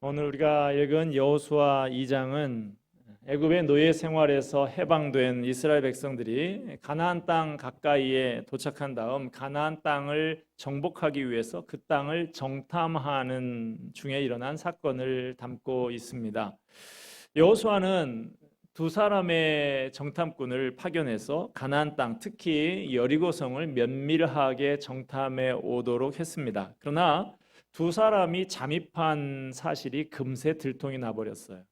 오늘 우리가 읽은 여호수아 2장은 애굽의 노예 생활에서 해방된 이스라엘 백성들이 가나안 땅 가까이에 도착한 다음 가나안 땅을 정복하기 위해서 그 땅을 정탐하는 중에 일어난 사건을 담고 있습니다. 여호수아는 두 사람의 정탐꾼을 파견해서 가나안 땅, 특히 여리고성을 면밀하게 정탐해 오도록 했습니다. 그러나 두 사람이 잠입한 사실이 금세 들통이 나버렸어요.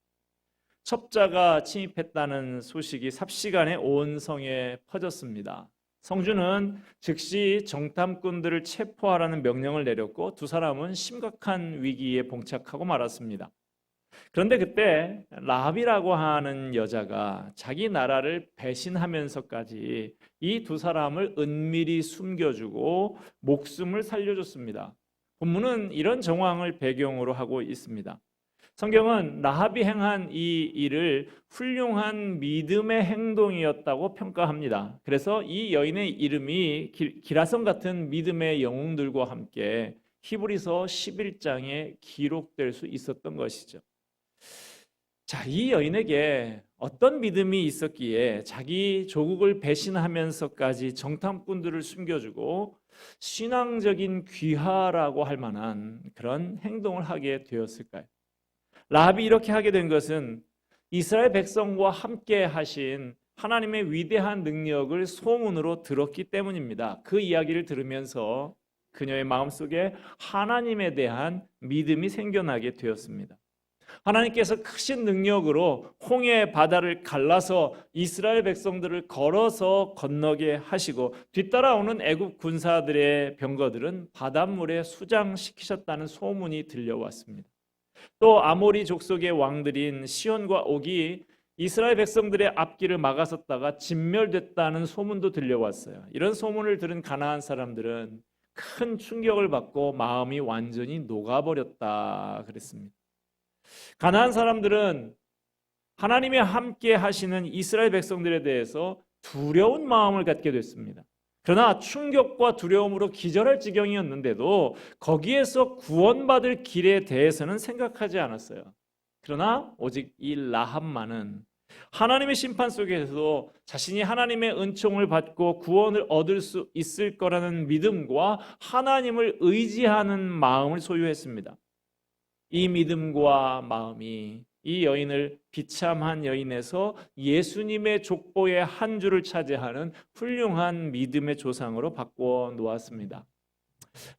첩자가 침입했다는 소식이 삽시간에 온 성에 퍼졌습니다. 성주는 즉시 정탐꾼들을 체포하라는 명령을 내렸고 두 사람은 심각한 위기에 봉착하고 말았습니다. 그런데 그때 라합이라고 하는 여자가 자기 나라를 배신하면서까지 이 두 사람을 은밀히 숨겨주고 목숨을 살려줬습니다. 본문은 이런 정황을 배경으로 하고 있습니다. 성경은 라합이 행한 이 일을 훌륭한 믿음의 행동이었다고 평가합니다. 그래서 이 여인의 이름이 기- 기라성 같은 믿음의 영웅들과 함께 히브리서 11장에 기록될 수 있었던 것이죠. 자, 이 여인에게 어떤 믿음이 있었기에 자기 조국을 배신하면서까지 정탐꾼들을 숨겨주고 신앙적인 귀하라고 할 만한 그런 행동을 하게 되었을까요? 라합이 이렇게 하게 된 것은 이스라엘 백성과 함께 하신 하나님의 위대한 능력을 소문으로 들었기 때문입니다. 그 이야기를 들으면서 그녀의 마음속에 하나님에 대한 믿음이 생겨나게 되었습니다. 하나님께서 크신 능력으로 홍해 바다를 갈라서 이스라엘 백성들을 걸어서 건너게 하시고 뒤따라오는 애굽 군사들의 병거들은 바닷물에 수장시키셨다는 소문이 들려왔습니다. 또 아모리 족속의 왕들인 시온과 옥이 이스라엘 백성들의 앞길을 막아섰다가 진멸됐다는 소문도 들려왔어요. 이런 소문을 들은 가나안 사람들은 큰 충격을 받고 마음이 완전히 녹아버렸다 그랬습니다. 가나안 사람들은 하나님의 함께 하시는 이스라엘 백성들에 대해서 두려운 마음을 갖게 됐습니다. 그러나 충격과 두려움으로 기절할 지경이었는데도 거기에서 구원받을 길에 대해서는 생각하지 않았어요. 그러나 오직 이 라합만은 하나님의 심판 속에서도 자신이 하나님의 은총을 받고 구원을 얻을 수 있을 거라는 믿음과 하나님을 의지하는 마음을 소유했습니다. 이 믿음과 마음이 이 여인을 비참한 여인에서 예수님의 족보의 한 줄을 차지하는 훌륭한 믿음의 조상으로 바꿔 놓았습니다.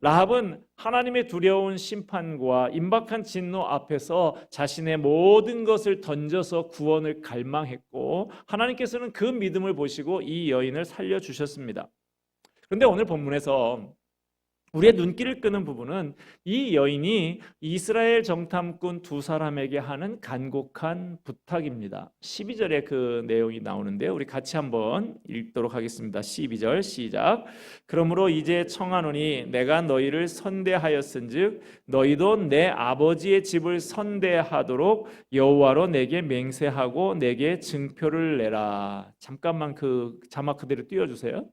라합은 하나님의 두려운 심판과 임박한 진노 앞에서 자신의 모든 것을 던져서 구원을 갈망했고 하나님께서는 그 믿음을 보시고 이 여인을 살려 주셨습니다. 그런데 오늘 본문에서 우리의 눈길을 끄는 부분은 이 여인이 이스라엘 정탐꾼 두 사람에게 하는 간곡한 부탁입니다. 12절에 그 내용이 나오는데요. 우리 같이 한번 읽도록 하겠습니다. 12절 시작. 그러므로 이제 청하노니 내가 너희를 선대하였은즉 너희도 내 아버지의 집을 선대하도록 여호와로 내게 맹세하고 내게 증표를 내라. 잠깐만 그 자막 그대로 띄워 주세요.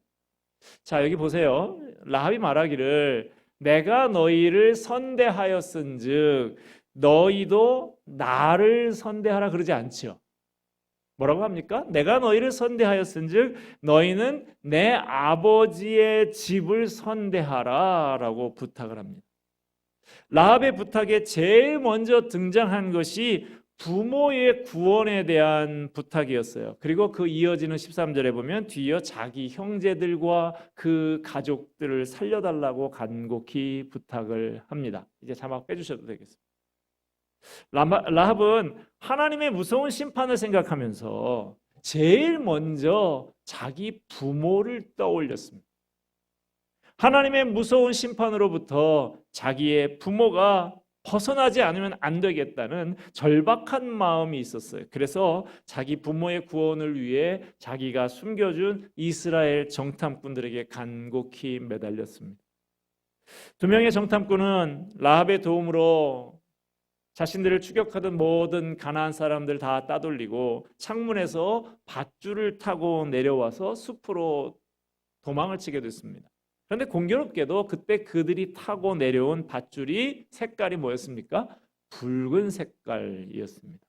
자, 여기 보세요. 라합이 말하기를 내가 너희를 선대하였은즉 너희도 나를 선대하라 그러지 않죠. 뭐라고 합니까? 내가 너희를 선대하였은즉 너희는 내 아버지의 집을 선대하라라고 부탁을 합니다. 라합의 부탁에 제일 먼저 등장한 것이 부모의 구원에 대한 부탁이었어요. 그리고 그 이어지는 13절에 보면 뒤이어 자기 형제들과 그 가족들을 살려달라고 간곡히 부탁을 합니다. 이제 자막 빼주셔도 되겠습니다. 라합은 하나님의 무서운 심판을 생각하면서 제일 먼저 자기 부모를 떠올렸습니다. 하나님의 무서운 심판으로부터 자기의 부모가 벗어나지 않으면 안 되겠다는 절박한 마음이 있었어요. 그래서 자기 부모의 구원을 위해 자기가 숨겨준 이스라엘 정탐꾼들에게 간곡히 매달렸습니다. 두 명의 정탐꾼은 라합의 도움으로 자신들을 추격하던 모든 가나안 사람들 다 따돌리고 창문에서 밧줄을 타고 내려와서 숲으로 도망을 치게 됐습니다. 그런데 공교롭게도 그때 그들이 타고 내려온 밧줄이 색깔이 뭐였습니까? 붉은 색깔이었습니다.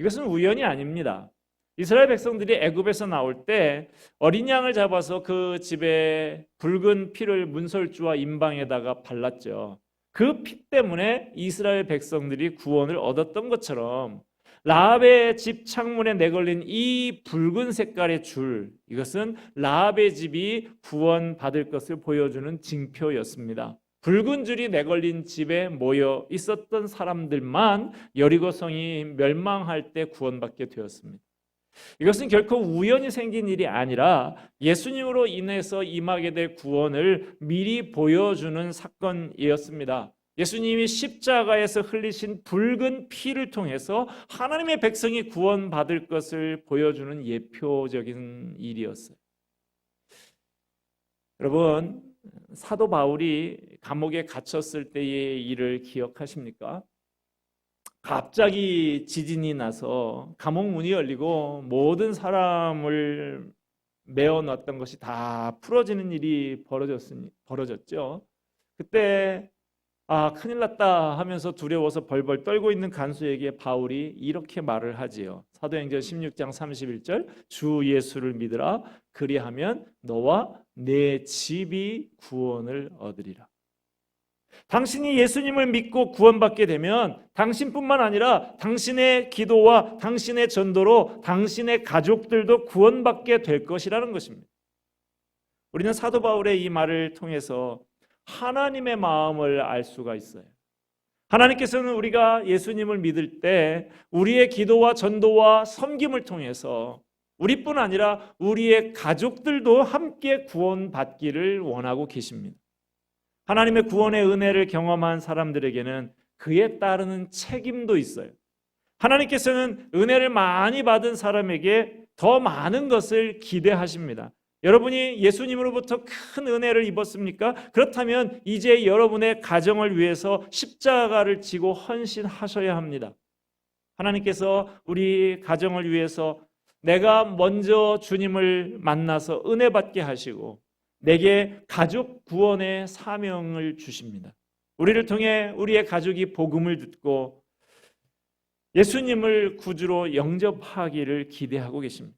이것은 우연이 아닙니다. 이스라엘 백성들이 애굽에서 나올 때 어린 양을 잡아서 그 집에 붉은 피를 문설주와 임방에다가 발랐죠. 그 피 때문에 이스라엘 백성들이 구원을 얻었던 것처럼 라합의 집 창문에 내걸린 이 붉은 색깔의 줄 이것은 라합의 집이 구원받을 것을 보여주는 징표였습니다. 붉은 줄이 내걸린 집에 모여 있었던 사람들만 여리고성이 멸망할 때 구원받게 되었습니다. 이것은 결코 우연히 생긴 일이 아니라 예수님으로 인해서 임하게 될 구원을 미리 보여주는 사건이었습니다. 예수님이 십자가에서 흘리신 붉은 피를 통해서 하나님의 백성이 구원받을 것을 보여주는 예표적인 일이었어요. 여러분, 사도 바울이 감옥에 갇혔을 때의 일을 기억하십니까? 갑자기 지진이 나서 감옥 문이 열리고 모든 사람을 메어 놨던 것이 다 풀어지는 일이 벌어졌으니 벌어졌죠. 그때 아 큰일 났다 하면서 두려워서 벌벌 떨고 있는 간수에게 바울이 이렇게 말을 하지요. 사도행전 16장 31절 주 예수를 믿으라 그리하면 너와 내 집이 구원을 얻으리라. 당신이 예수님을 믿고 구원받게 되면 당신뿐만 아니라 당신의 기도와 당신의 전도로 당신의 가족들도 구원받게 될 것이라는 것입니다. 우리는 사도 바울의 이 말을 통해서 하나님의 마음을 알 수가 있어요. 하나님께서는 우리가 예수님을 믿을 때 우리의 기도와 전도와 섬김을 통해서 우리뿐 아니라 우리의 가족들도 함께 구원받기를 원하고 계십니다. 하나님의 구원의 은혜를 경험한 사람들에게는 그에 따르는 책임도 있어요. 하나님께서는 은혜를 많이 받은 사람에게 더 많은 것을 기대하십니다. 여러분이 예수님으로부터 큰 은혜를 입었습니까? 그렇다면 이제 여러분의 가정을 위해서 십자가를 지고 헌신하셔야 합니다. 하나님께서 우리 가정을 위해서 내가 먼저 주님을 만나서 은혜 받게 하시고 내게 가족 구원의 사명을 주십니다. 우리를 통해 우리의 가족이 복음을 듣고 예수님을 구주로 영접하기를 기대하고 계십니다.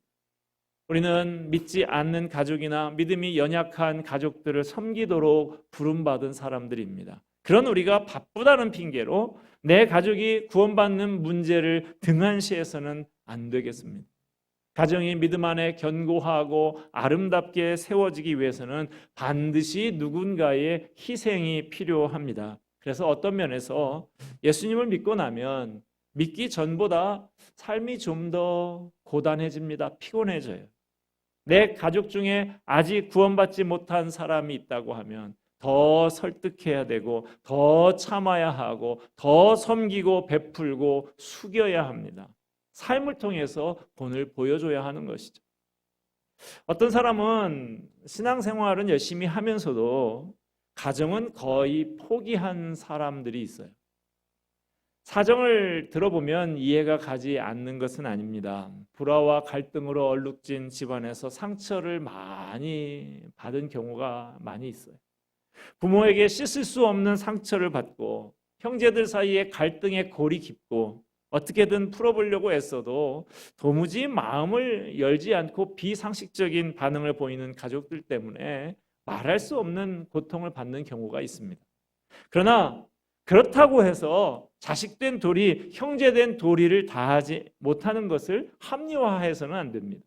우리는 믿지 않는 가족이나 믿음이 연약한 가족들을 섬기도록 부름받은 사람들입니다. 그런 우리가 바쁘다는 핑계로 내 가족이 구원받는 문제를 등한시해서는 안 되겠습니다. 가정이 믿음 안에 견고하고 아름답게 세워지기 위해서는 반드시 누군가의 희생이 필요합니다. 그래서 어떤 면에서 예수님을 믿고 나면 믿기 전보다 삶이 좀 더 고단해집니다. 피곤해져요. 내 가족 중에 아직 구원받지 못한 사람이 있다고 하면 더 설득해야 되고 더 참아야 하고 더 섬기고 베풀고 숙여야 합니다. 삶을 통해서 본을 보여줘야 하는 것이죠. 어떤 사람은 신앙생활은 열심히 하면서도 가정은 거의 포기한 사람들이 있어요. 사정을 들어보면 이해가 가지 않는 것은 아닙니다. 불화와 갈등으로 얼룩진 집안에서 상처를 많이 받은 경우가 많이 있어요. 부모에게 씻을 수 없는 상처를 받고 형제들 사이에 갈등의 골이 깊고 어떻게든 풀어보려고 애써도 도무지 마음을 열지 않고 비상식적인 반응을 보이는 가족들 때문에 말할 수 없는 고통을 받는 경우가 있습니다. 그러나 그렇다고 해서 자식된 도리, 형제된 도리를 다하지 못하는 것을 합리화해서는 안 됩니다.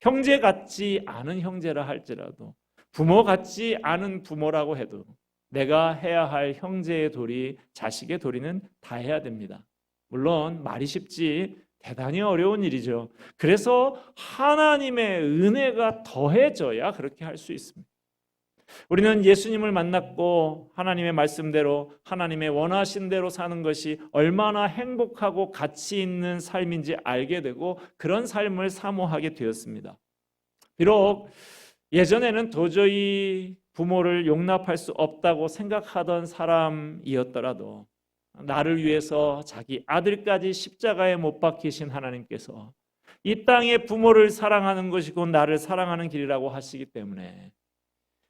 형제 같지 않은 형제라 할지라도 부모 같지 않은 부모라고 해도 내가 해야 할 형제의 도리, 자식의 도리는 다 해야 됩니다. 물론 말이 쉽지 대단히 어려운 일이죠. 그래서 하나님의 은혜가 더해져야 그렇게 할 수 있습니다. 우리는 예수님을 만났고 하나님의 말씀대로 하나님의 원하신 대로 사는 것이 얼마나 행복하고 가치 있는 삶인지 알게 되고 그런 삶을 사모하게 되었습니다. 비록 예전에는 도저히 부모를 용납할 수 없다고 생각하던 사람이었더라도 나를 위해서 자기 아들까지 십자가에 못 박히신 하나님께서 이 땅의 부모를 사랑하는 것이 곧 나를 사랑하는 길이라고 하시기 때문에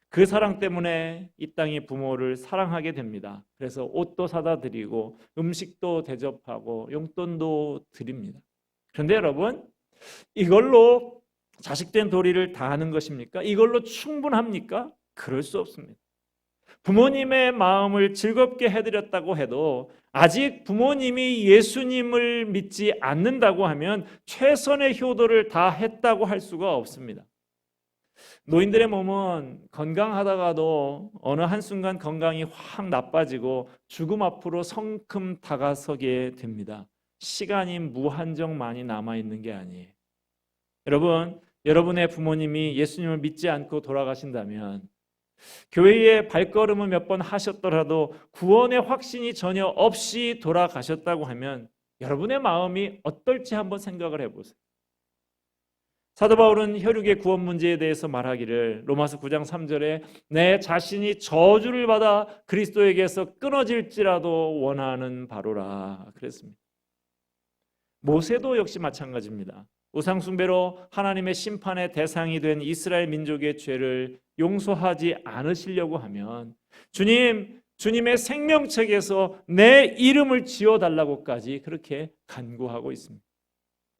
그 사랑 때문에 이 땅의 부모를 사랑하게 됩니다. 그래서 옷도 사다 드리고 음식도 대접하고 용돈도 드립니다. 그런데 여러분, 이걸로 자식된 도리를 다 하는 것입니까? 이걸로 충분합니까? 그럴 수 없습니다. 부모님의 마음을 즐겁게 해드렸다고 해도 아직 부모님이 예수님을 믿지 않는다고 하면 최선의 효도를 다 했다고 할 수가 없습니다. 노인들의 몸은 건강하다가도 어느 한순간 건강이 확 나빠지고 죽음 앞으로 성큼 다가서게 됩니다. 시간이 무한정 많이 남아있는 게 아니에요. 여러분, 여러분의 부모님이 예수님을 믿지 않고 돌아가신다면 교회에 발걸음을 몇 번 하셨더라도 구원의 확신이 전혀 없이 돌아가셨다고 하면 여러분의 마음이 어떨지 한번 생각을 해보세요. 사도 바울은 혈육의 구원 문제에 대해서 말하기를 로마서 9장 3절에 내 자신이 저주를 받아 그리스도에게서 끊어질지라도 원하는 바로라 그랬습니다. 모세도 역시 마찬가지입니다. 우상 숭배로 하나님의 심판의 대상이 된 이스라엘 민족의 죄를 용서하지 않으시려고 하면 주님, 주님의 생명책에서 내 이름을 지어 달라고까지 그렇게 간구하고 있습니다.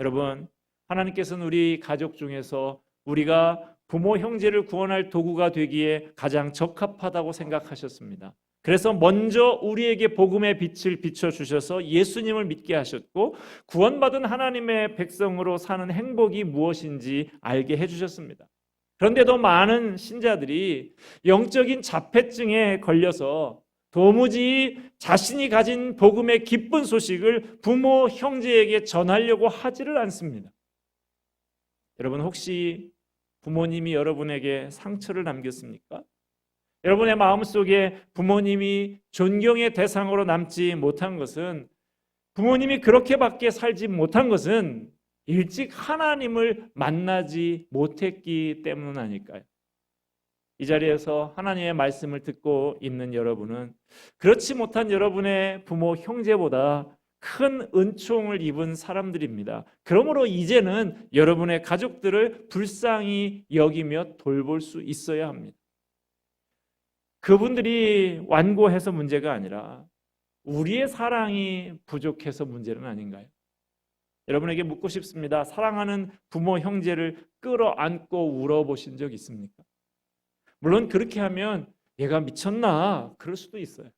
여러분, 하나님께서는 우리 가족 중에서 우리가 부모 형제를 구원할 도구가 되기에 가장 적합하다고 생각하셨습니다. 그래서 먼저 우리에게 복음의 빛을 비춰 주셔서 예수님을 믿게 하셨고 구원받은 하나님의 백성으로 사는 행복이 무엇인지 알게 해 주셨습니다. 그런데도 많은 신자들이 영적인 자폐증에 걸려서 도무지 자신이 가진 복음의 기쁜 소식을 부모 형제에게 전하려고 하지를 않습니다. 여러분 혹시 부모님이 여러분에게 상처를 남겼습니까? 여러분의 마음속에 부모님이 존경의 대상으로 남지 못한 것은 부모님이 그렇게밖에 살지 못한 것은 일찍 하나님을 만나지 못했기 때문 아닐까요? 이 자리에서 하나님의 말씀을 듣고 있는 여러분은 그렇지 못한 여러분의 부모 형제보다 큰 은총을 입은 사람들입니다. 그러므로 이제는 여러분의 가족들을 불쌍히 여기며 돌볼 수 있어야 합니다. 그분들이 완고해서 문제가 아니라 우리의 사랑이 부족해서 문제는 아닌가요? 여러분에게 묻고 싶습니다. 사랑하는 부모 형제를 끌어안고 울어보신 적 있습니까? 물론 그렇게 하면 얘가 미쳤나 그럴 수도 있어요.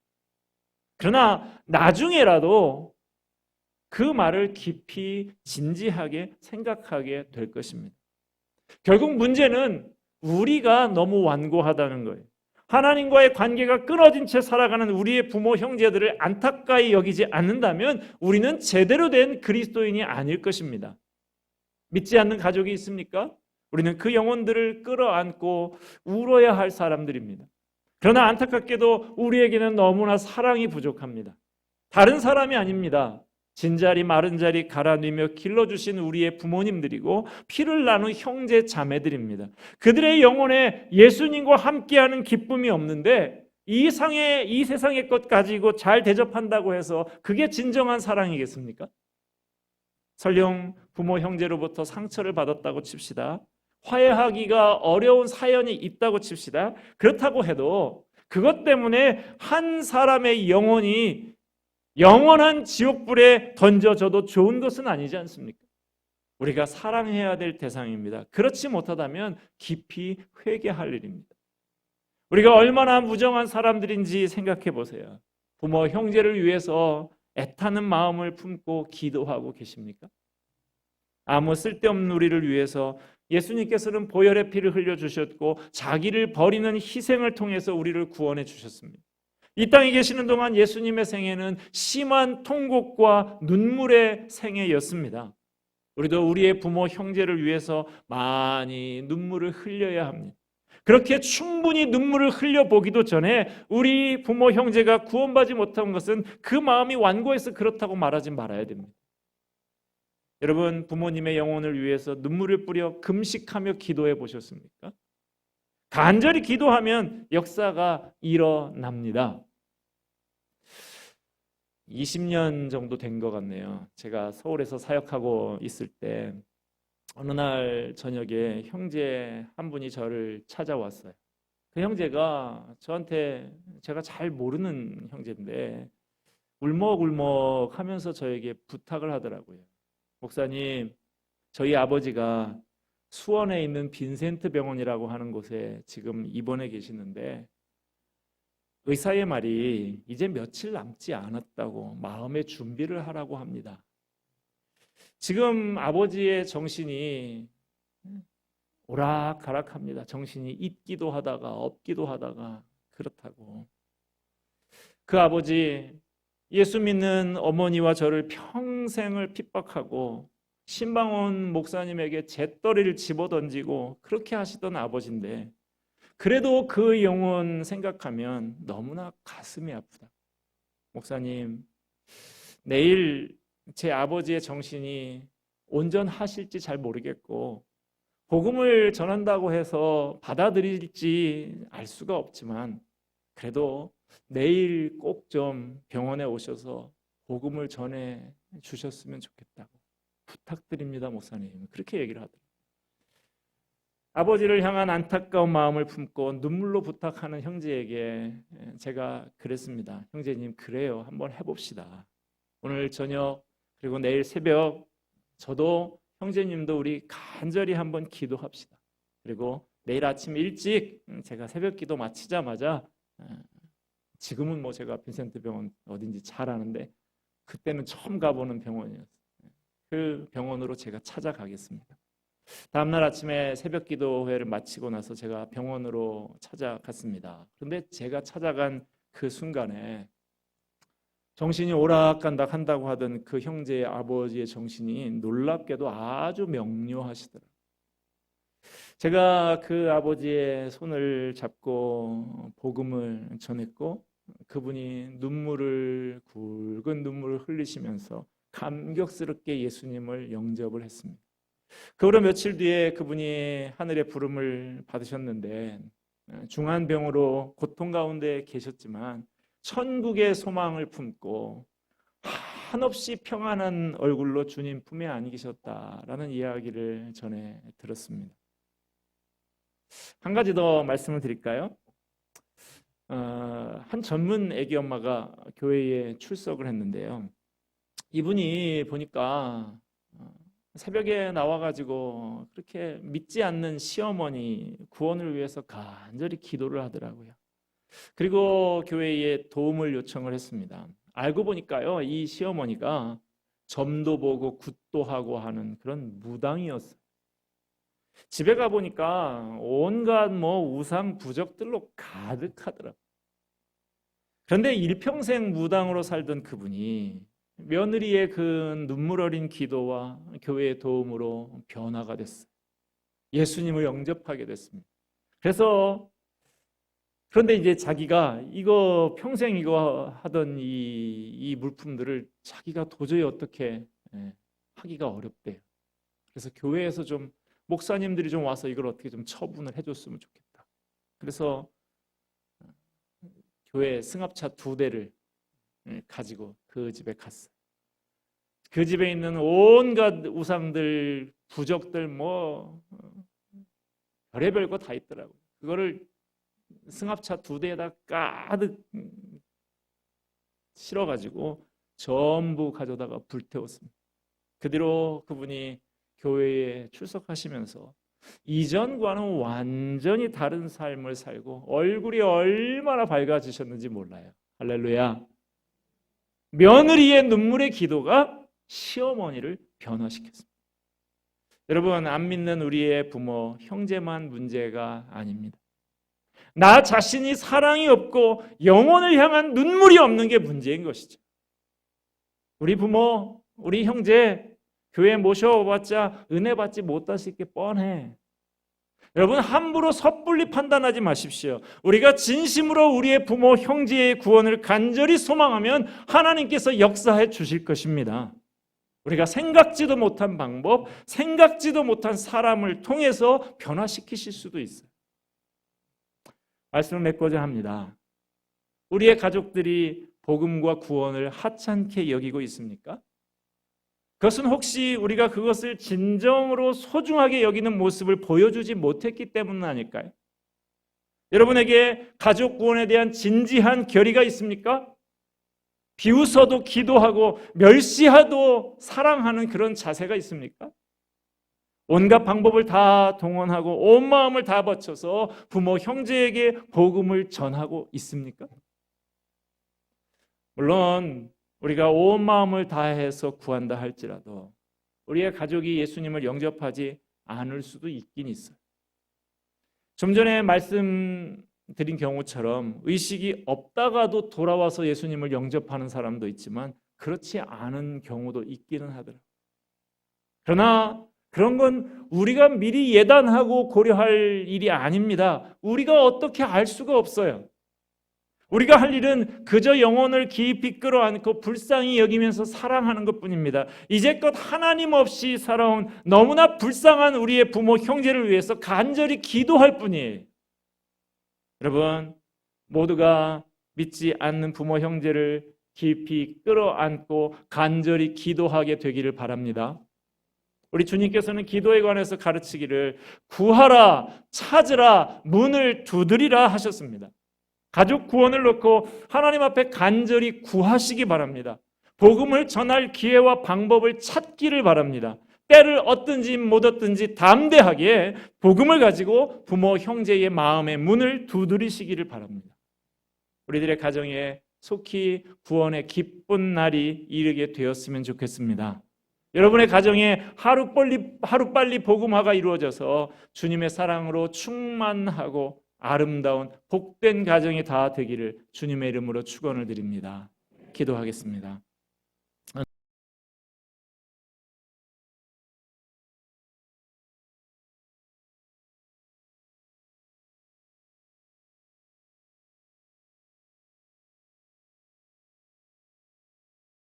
그러나 나중에라도 그 말을 깊이 진지하게 생각하게 될 것입니다. 결국 문제는 우리가 너무 완고하다는 거예요. 하나님과의 관계가 끊어진 채 살아가는 우리의 부모 형제들을 안타까이 여기지 않는다면 우리는 제대로 된 그리스도인이 아닐 것입니다. 믿지 않는 가족이 있습니까? 우리는 그 영혼들을 끌어안고 울어야 할 사람들입니다. 그러나 안타깝게도 우리에게는 너무나 사랑이 부족합니다. 다른 사람이 아닙니다. 진자리 마른 자리 갈아뉘며 길러주신 우리의 부모님들이고 피를 나눈 형제 자매들입니다. 그들의 영혼에 예수님과 함께하는 기쁨이 없는데 이 상의 이 세상의 것 가지고 잘 대접한다고 해서 그게 진정한 사랑이겠습니까? 설령 부모 형제로부터 상처를 받았다고 칩시다. 화해하기가 어려운 사연이 있다고 칩시다. 그렇다고 해도 그것 때문에 한 사람의 영혼이 영원한 지옥불에 던져져도 좋은 것은 아니지 않습니까? 우리가 사랑해야 될 대상입니다. 그렇지 못하다면 깊이 회개할 일입니다. 우리가 얼마나 무정한 사람들인지 생각해 보세요. 부모, 형제를 위해서 애타는 마음을 품고 기도하고 계십니까? 아무 쓸데없는 우리를 위해서 예수님께서는 보혈의 피를 흘려 주셨고 자기를 버리는 희생을 통해서 우리를 구원해 주셨습니다. 이 땅에 계시는 동안 예수님의 생애는 심한 통곡과 눈물의 생애였습니다. 우리도 우리의 부모 형제를 위해서 많이 눈물을 흘려야 합니다. 그렇게 충분히 눈물을 흘려 보기도 전에 우리 부모 형제가 구원받지 못한 것은 그 마음이 완고해서 그렇다고 말하지 말아야 됩니다. 여러분 부모님의 영혼을 위해서 눈물을 뿌려 금식하며 기도해 보셨습니까? 간절히 기도하면 역사가 일어납니다. 20년 정도 된 것 같네요. 제가 서울에서 사역하고 있을 때 어느 날 저녁에 형제 한 분이 저를 찾아왔어요. 그 형제가 저한테 제가 잘 모르는 형제인데 울먹울먹 하면서 저에게 부탁을 하더라고요. 목사님, 저희 아버지가 수원에 있는 빈센트 병원이라고 하는 곳에 지금 입원해 계시는데 의사의 말이 이제 며칠 남지 않았다고 마음의 준비를 하라고 합니다. 지금 아버지의 정신이 오락가락합니다. 정신이 있기도 하다가 없기도 하다가 그렇다고. 그 아버지 예수 믿는 어머니와 저를 평생을 핍박하고 신방원 목사님에게 잿더리를 집어던지고 그렇게 하시던 아버지인데 그래도 그 영혼 생각하면 너무나 가슴이 아프다. 목사님, 내일 제 아버지의 정신이 온전하실지 잘 모르겠고 복음을 전한다고 해서 받아들일지 알 수가 없지만 그래도 내일 꼭 좀 병원에 오셔서 복음을 전해 주셨으면 좋겠다고 부탁드립니다, 목사님. 그렇게 얘기를 하더라고요. 아버지를 향한 안타까운 마음을 품고 눈물로 부탁하는 형제에게 제가 그랬습니다. 형제님, 그래요. 한번 해봅시다. 오늘 저녁 그리고 내일 새벽 저도 형제님도 우리 간절히 한번 기도합시다. 그리고 내일 아침 일찍 제가 새벽 기도 마치자마자 지금은 뭐 제가 빈센트 병원 어딘지 잘 아는데 그때는 처음 가보는 병원이었어요. 그 병원으로 제가 찾아가겠습니다. 다음날 아침에 새벽 기도회를 마치고 나서 제가 병원으로 찾아갔습니다. 그런데 제가 찾아간 그 순간에 정신이 오락간다 한다고 하던 그 형제의 아버지의 정신이 놀랍게도 아주 명료하시더라고요. 제가 그 아버지의 손을 잡고 복음을 전했고 그분이 눈물을 굵은 눈물을 흘리시면서 감격스럽게 예수님을 영접을 했습니다. 그 후로 며칠 뒤에 그분이 하늘의 부름을 받으셨는데 중환병으로 고통 가운데 계셨지만 천국의 소망을 품고 한없이 평안한 얼굴로 주님 품에 안기셨다라는 이야기를 전해 들었습니다. 한 가지 더 말씀을 드릴까요? 어, 한 전문 애기 엄마가 교회에 출석을 했는데요. 이분이 보니까 어, 새벽에 나와가지고 그렇게 믿지 않는 시어머니 구원을 위해서 간절히 기도를 하더라고요. 그리고 교회에 도움을 요청을 했습니다. 알고 보니까요, 이 시어머니가 점도 보고 굿도 하고 하는 그런 무당이었어요. 집에 가 보니까 온갖 뭐 우상 부적들로 가득하더라고요. 그런데 일평생 무당으로 살던 그분이 며느리의 그 눈물 어린 기도와 교회의 도움으로 변화가 됐어요. 예수님을 영접하게 됐습니다. 그래서 그런데 이제 자기가 이거 평생 이거 하던 이, 이 물품들을 자기가 도저히 어떻게 예, 하기가 어렵대요. 그래서 교회에서 좀 목사님들이 좀 와서 이걸 어떻게 좀 처분을 해줬으면 좋겠다. 그래서 교회 승합차 두 대를 예, 가지고 그 집에 갔어요. 그 집에 있는 온갖 우상들, 부적들 뭐 어, 별의별 거 다 있더라고요. 그거를 승합차 두 대에다 가득 실어가지고 전부 가져다가 불태웠습니다. 그 뒤로 그분이 교회에 출석하시면서 이전과는 완전히 다른 삶을 살고 얼굴이 얼마나 밝아지셨는지 몰라요. 할렐루야. 며느리의 눈물의 기도가 시어머니를 변화시켰습니다. 여러분, 안 믿는 우리의 부모, 형제만 문제가 아닙니다. 나 자신이 사랑이 없고 영혼을 향한 눈물이 없는 게 문제인 것이죠. 우리 부모, 우리 형제, 교회 모셔봤자 은혜 받지 못하실 게 뻔해. 여러분 함부로 섣불리 판단하지 마십시오. 우리가 진심으로 우리의 부모, 형제의 구원을 간절히 소망하면 하나님께서 역사해 주실 것입니다. 우리가 생각지도 못한 방법, 생각지도 못한 사람을 통해서 변화시키실 수도 있어요. 말씀을 맺고자 합니다. 우리의 가족들이 복음과 구원을 하찮게 여기고 있습니까? 그것은 혹시 우리가 그것을 진정으로 소중하게 여기는 모습을 보여주지 못했기 때문 아닐까요? 여러분에게 가족 구원에 대한 진지한 결의가 있습니까? 비웃어도 기도하고 멸시하도 사랑하는 그런 자세가 있습니까? 온갖 방법을 다 동원하고 온 마음을 다 바쳐서 부모 형제에게 복음을 전하고 있습니까? 물론 우리가 온 마음을 다해서 구한다 할지라도 우리의 가족이 예수님을 영접하지 않을 수도 있긴 있어요. 좀 전에 말씀드린 경우처럼 의식이 없다가도 돌아와서 예수님을 영접하는 사람도 있지만 그렇지 않은 경우도 있기는 하더라고요. 그러나 그런 건 우리가 미리 예단하고 고려할 일이 아닙니다. 우리가 어떻게 알 수가 없어요. 우리가 할 일은 그저 영혼을 깊이 끌어안고 불쌍히 여기면서 사랑하는 것 뿐입니다. 이제껏 하나님 없이 살아온 너무나 불쌍한 우리의 부모, 형제를 위해서 간절히 기도할 뿐이에요. 여러분, 모두가 믿지 않는 부모, 형제를 깊이 끌어안고 간절히 기도하게 되기를 바랍니다. 우리 주님께서는 기도에 관해서 가르치기를 구하라, 찾으라, 문을 두드리라 하셨습니다. 가족 구원을 놓고 하나님 앞에 간절히 구하시기 바랍니다. 복음을 전할 기회와 방법을 찾기를 바랍니다. 때를 얻든지 못 얻든지 담대하게 복음을 가지고 부모 형제의 마음의 문을 두드리시기를 바랍니다. 우리들의 가정에 속히 구원의 기쁜 날이 이르게 되었으면 좋겠습니다. 여러분의 가정에 하루빨리 하루빨리 복음화가 이루어져서 주님의 사랑으로 충만하고 아름다운 복된 가정이 다 되기를 주님의 이름으로 축원을 드립니다. 기도하겠습니다.